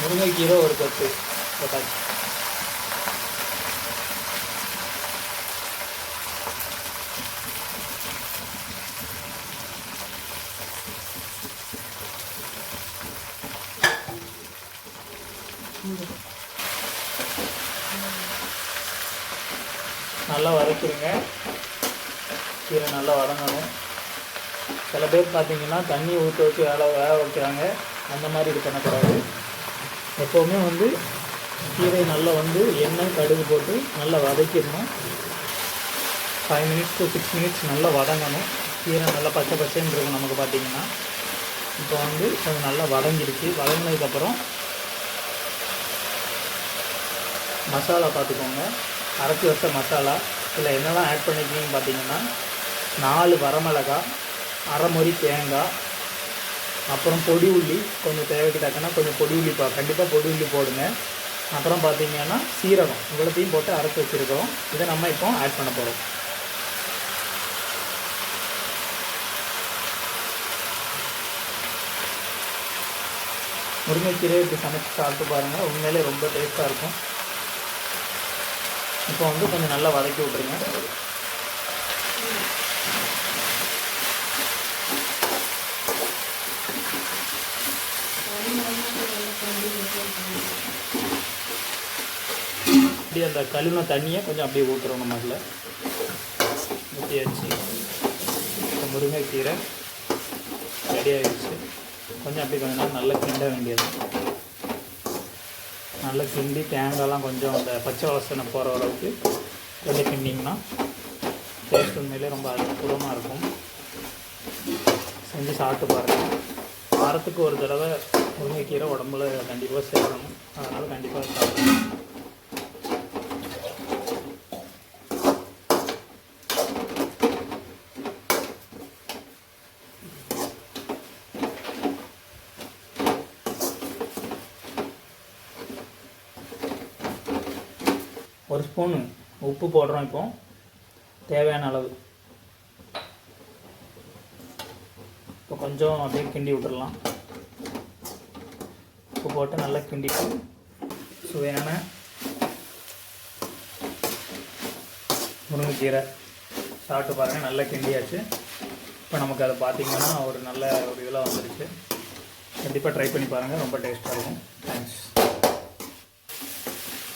முருங்கைக்கீரை ஒரு கொத்து. போட்டாச்சு. நல்லா வதக்கிடுங்க. கீரை நல்லா வதங்கணும். சில பேர் பார்த்தீங்கன்னா தண்ணி ஊற்ற வச்சு வேலை வேக வைக்கிறாங்க. அந்த மாதிரி இது பண்ணக்கூடாது. எப்போவுமே வந்து கீரை நல்லா வந்து எண்ணெய் கடுகு போட்டு நல்லா வதக்கிடணும். Five minutes to six minutes நல்லா வதங்கணும். கீரை நல்லா பச்சை பச்சைன்னு இருக்கும் நமக்கு பார்த்தீங்கன்னா. இப்போ வந்து கொஞ்சம் நல்லா வதங்கிடுச்சு. வதங்கினதுக்கப்புறம் மசாலா பார்த்துக்கோங்க. அரைச்சி வச்ச மசாலா. இதில் என்னெல்லாம் ஆட் பண்ணிக்கிங்கன்னு பார்த்தீங்கன்னா நாலு வரமிளகா அரை மொரி தேங்காய் அப்புறம் பொடி உள்ளி கொஞ்சம் தேவைக்கு கொஞ்சம் பொடி உள்ளி பா கண்டிப்பாக பொடி உள்ளி போடுங்க. அப்புறம் பார்த்தீங்கன்னா சீரகம். இவ்வளோத்தையும் போட்டு அரைச்சி வச்சுருக்கோம் இதை நம்ம இப்போ ஆட் பண்ண போகிறோம் முருங்கைக்கீரை இப்படி சமைச்சு சாப்பிட்டு பாருங்கள் உண்மையிலே ரொம்ப டேஸ்ட்டாக இருக்கும். இப்போ வந்து கொஞ்சம் நல்லா வதக்கி விட்ருங்க அப்படியே அந்த கழுவின தண்ணியை கொஞ்சம் அப்படியே ஊற்றுறோம் நம்ம அதில் ஊற்றியாச்சு முருங்கைக்கீரை ரெடி ஆகிடுச்சு கொஞ்சம் அப்படி கொஞ்ச நேரம் நல்லா கிண்ட வேண்டியது. நல்லா கிண்டி தேங்காய்லாம் கொஞ்சம் அந்த பச்சை வாசனை போகிற அளவுக்கு கொஞ்சம் கிண்டிங்கன்னா டேஸ்ட் உண்மையிலே ரொம்ப அற்புதமாக இருக்கும். செஞ்சு சாப்பிட்டு பாருங்கள் வாரத்துக்கு ஒரு தடவை முருங்கைக்கீரை உடம்புல கண்டிப்பாக சேரணும். அதனால் கண்டிப்பாக சாப்பிடணும். ஒரு ஸ்பூனு உப்பு போடுறோம் இப்போ. தேவையான அளவு. இப்போ கொஞ்சம் அப்படியே கிண்டி விட்டுறலாம் உப்பு போட்டு நல்லா கிண்டிட்டு சுவையான முருங்கைக்கீரை சாப்பிட்டு பாருங்கள் நல்லா கிண்டியாச்சு. இப்போ நமக்கு அதை பார்த்திங்கன்னா ஒரு நல்ல ஒரு இதெல்லாம் வந்துருச்சு. கண்டிப்பாக ட்ரை பண்ணி பாருங்கள் ரொம்ப டேஸ்ட்டாக இருக்கும். தேங்க்ஸ்